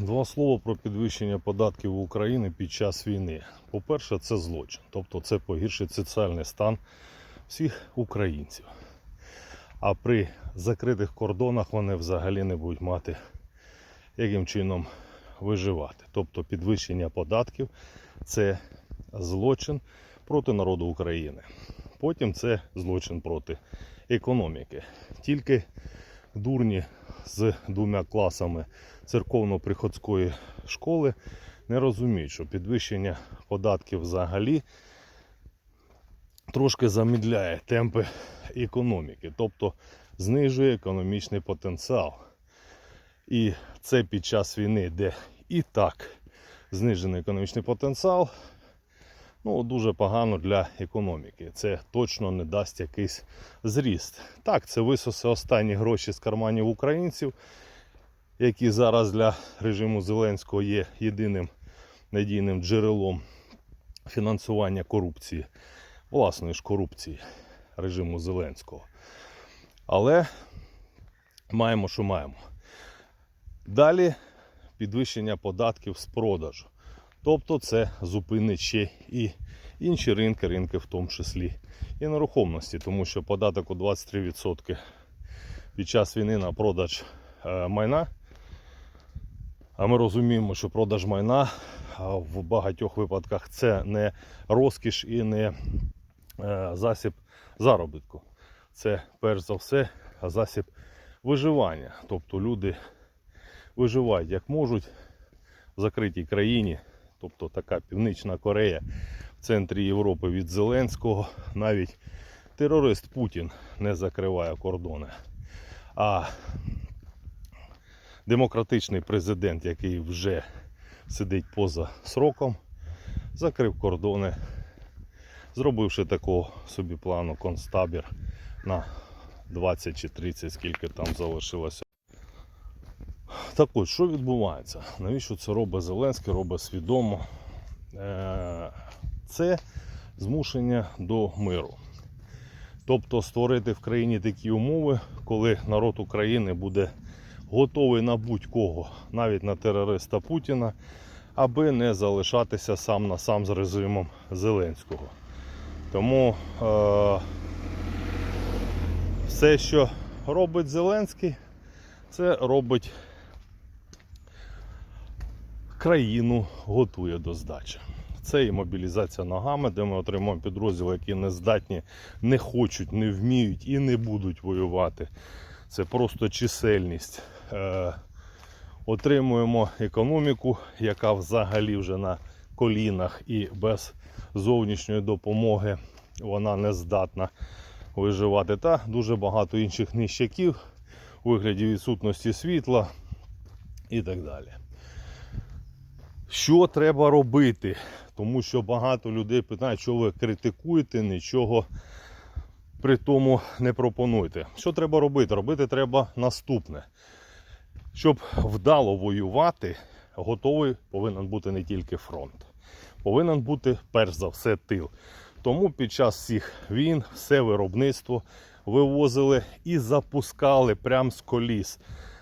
Два слова про підвищення податків в Україні під час війни. По-перше, це злочин, тобто це погіршить соціальний стан всіх українців. А при закритих кордонах вони взагалі не будуть мати яким чином виживати. Тобто підвищення податків це злочин проти народу України. Потім це злочин проти економіки. Тільки дурні з двома класами церковно-приходської школи не розуміють, що підвищення податків взагалі трошки замідляє темпи економіки, тобто знижує економічний потенціал. І це під час війни, де і так знижений економічний потенціал, ну, дуже погано для економіки. Це точно не дасть якийсь зріст. Так, це висосе останні гроші з карманів українців, які зараз для режиму Зеленського є єдиним надійним джерелом фінансування корупції, власної ж корупції режиму Зеленського. Але маємо, що маємо. Далі підвищення податків з продажу. Тобто це зупинить ще і інші ринки, ринки в тому числі і нерухомості, тому що податок у 23% під час війни на продаж е, майна. А ми розуміємо, що продаж майна в багатьох випадках це не розкіш і не е, засіб заробітку. Це перш за все засіб виживання. Тобто люди виживають як можуть в закритій країні, тобто така Північна Корея в центрі Європи від Зеленського. Навіть терорист Путін не закриває кордони. А демократичний президент, який вже сидить поза сроком, закрив кордони, зробивши такого собі плану концтабір на 20 чи 30, скільки там залишилося. Так ось, що відбувається? Навіщо це робить Зеленський, робить свідомо? Е, Це змушення до миру. Тобто створити в країні такі умови, коли народ України буде готовий на будь-кого, навіть на терориста Путіна, аби не залишатися сам на сам з режимом Зеленського. Тому е, все, що робить Зеленський, це робить країну готує до здачі. Це і мобілізація ногами, де ми отримуємо підрозділи, які не здатні, не хочуть, не вміють і не будуть воювати. Це просто чисельність. Е, отримуємо економіку, яка взагалі вже на колінах і без зовнішньої допомоги вона не здатна виживати. Та дуже багато інших нищаків у вигляді відсутності світла і так далі. Що треба робити? Тому що багато людей питають, що ви критикуєте, нічого при тому не пропонуєте. Що треба робити? Робити треба наступне. Щоб вдало воювати, готовий повинен бути не тільки фронт, повинен бути перш за все тил. Тому під час всіх війн все виробництво вивозили і запускали прямо з коліс.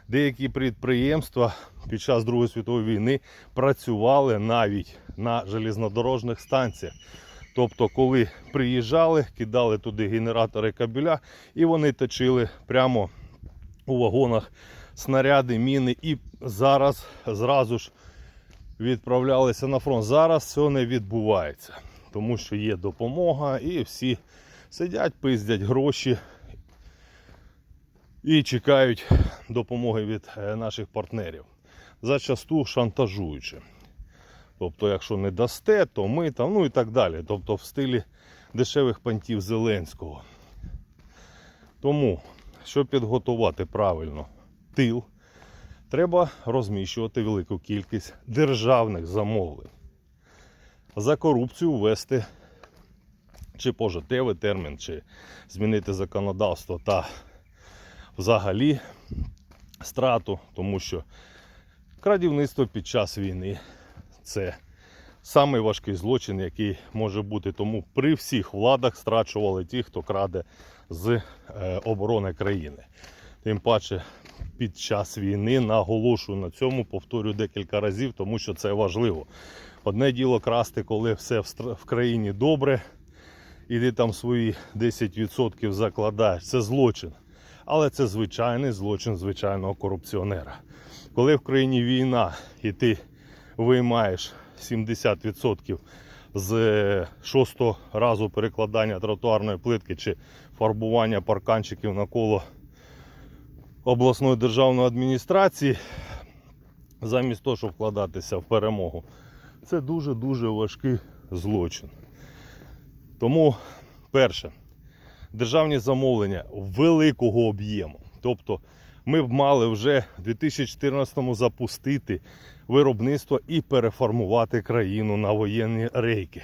Деякі підприємства під час Другої світової війни працювали навіть на железнодорожних станціях. Тобто, коли приїжджали, кидали туди генератори кабеля і вони точили прямо у вагонах снаряди, міни і зараз зразу ж відправлялися на фронт. Зараз цього не відбувається, тому що є допомога і всі сидять, пиздять гроші і чекають допомоги від е, наших партнерів. Зачасту шантажуючи. Тобто, якщо не дасте, то ми там, ну і так далі. Тобто в стилі дешевих пантів Зеленського. Тому, щоб підготувати правильно тил, треба розміщувати велику кількість державних замовлень. За корупцію ввести чи пожиттєвий термін, чи змінити законодавство та взагалі страту, тому що крадівництво під час війни це самий важкий злочин, який може бути. Тому при всіх владах страчували ті, хто краде з е, оборони країни. Тим паче під час війни. Наголошую на цьому, повторю декілька разів, тому що це важливо. Одне діло красти, коли все в країні добре, і ти там свої 10% закладаєш. Це злочин. Але це звичайний злочин звичайного корупціонера. Коли в країні війна і ти виймаєш 70% з е, шостого разу перекладання тротуарної плитки чи фарбування парканчиків навколо обласної державної адміністрації, замість того, щоб вкладатися в перемогу, це дуже-дуже важкий злочин. Тому, перше, державні замовлення великого об'єму. Тобто ми б мали вже в 2014-му запустити виробництво і переформувати країну на воєнні рейки.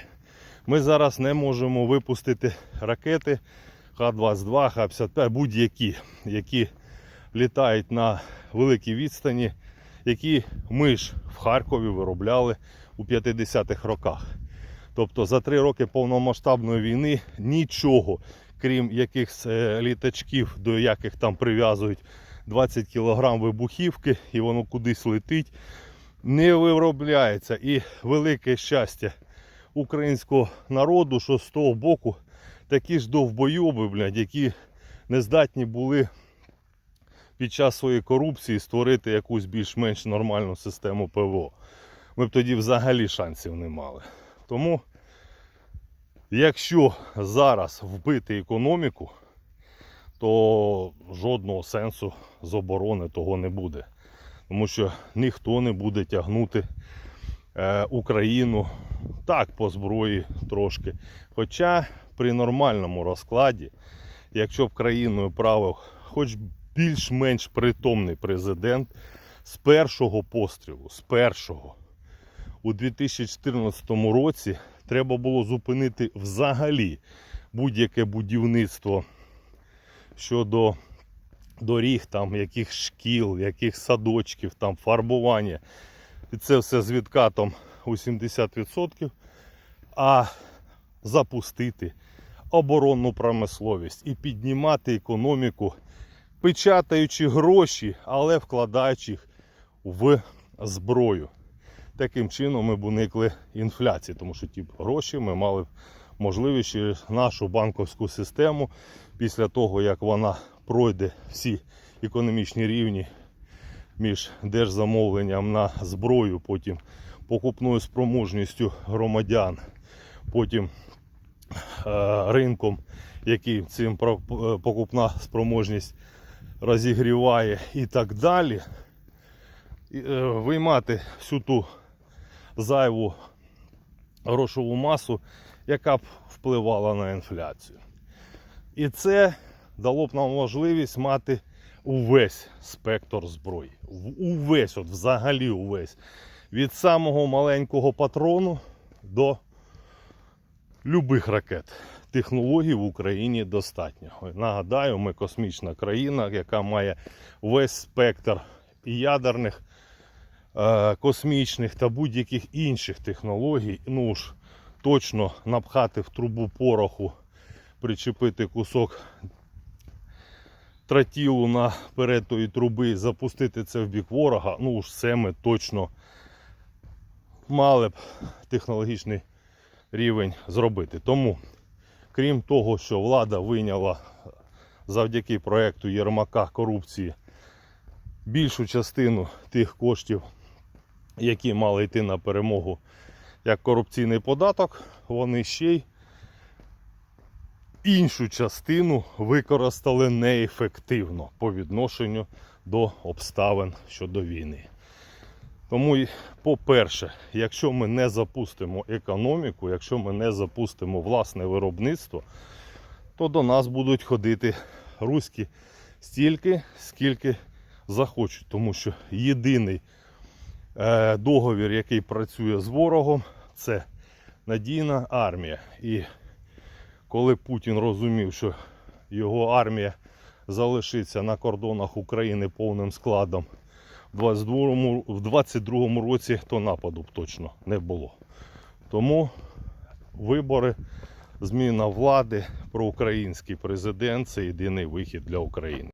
Ми зараз не можемо випустити ракети Х-22, Х-55, будь-які, які літають на великій відстані, які ми ж в Харкові виробляли у 50-х роках. Тобто за три роки повномасштабної війни нічого, крім якихось е, літачків, до яких там прив'язують 20 кг вибухівки і воно кудись летить, не виробляється. І велике щастя українського народу, що з того боку такі ж довбойоби, блядь, які не здатні були під час своєї корупції створити якусь більш-менш нормальну систему ПВО. Ми б тоді взагалі шансів не мали. Тому, якщо зараз вбити економіку, то жодного сенсу з оборони того не буде. Тому що ніхто не буде тягнути е, Україну так по зброї трошки. Хоча при нормальному розкладі, якщо б країною правив хоч більш-менш притомний президент, з першого пострілу, з першого, у 2014 році треба було зупинити взагалі будь-яке будівництво щодо доріг, там, яких шкіл, яких садочків, там, фарбування. І це все з відкатом у 70%. А запустити оборонну промисловість і піднімати економіку, печатаючи гроші, але вкладаючи їх в зброю. Таким чином ми б уникли інфляції, тому що ті гроші ми мали можливість через нашу банковську систему після того, як вона пройде всі економічні рівні між держзамовленням на зброю, потім покупною спроможністю громадян, потім е, ринком, який цим е, покупна спроможність розігріває і так далі. Е, Виймати всю ту зайву грошову масу, яка б впливала на інфляцію. І це дало б нам можливість мати увесь спектр зброї. Увесь, от взагалі увесь. Від самого маленького патрону до любих ракет. Технологій в Україні достатньо. Нагадаю, ми космічна країна, яка має весь спектр ядерних, космічних та будь-яких інших технологій. Ну ж, точно напхати в трубу пороху, причепити кусок тротілу наперед тої труби запустити це в бік ворога. Ну ж це ми точно мали б технологічний рівень зробити. Тому, крім того, що влада вийняла завдяки проекту Єрмака корупції більшу частину тих коштів, які мали йти на перемогу як корупційний податок, вони ще й іншу частину використали неефективно по відношенню до обставин щодо війни. Тому, по-перше, якщо ми не запустимо економіку, якщо ми не запустимо власне виробництво, то до нас будуть ходити руські стільки, скільки захочуть. Тому що єдиний договір, який працює з ворогом, це надійна армія. І коли Путін розумів, що його армія залишиться на кордонах України повним складом в 22-му, році, то нападу б точно не було. Тому вибори, зміна влади, проукраїнський президент це єдиний вихід для України.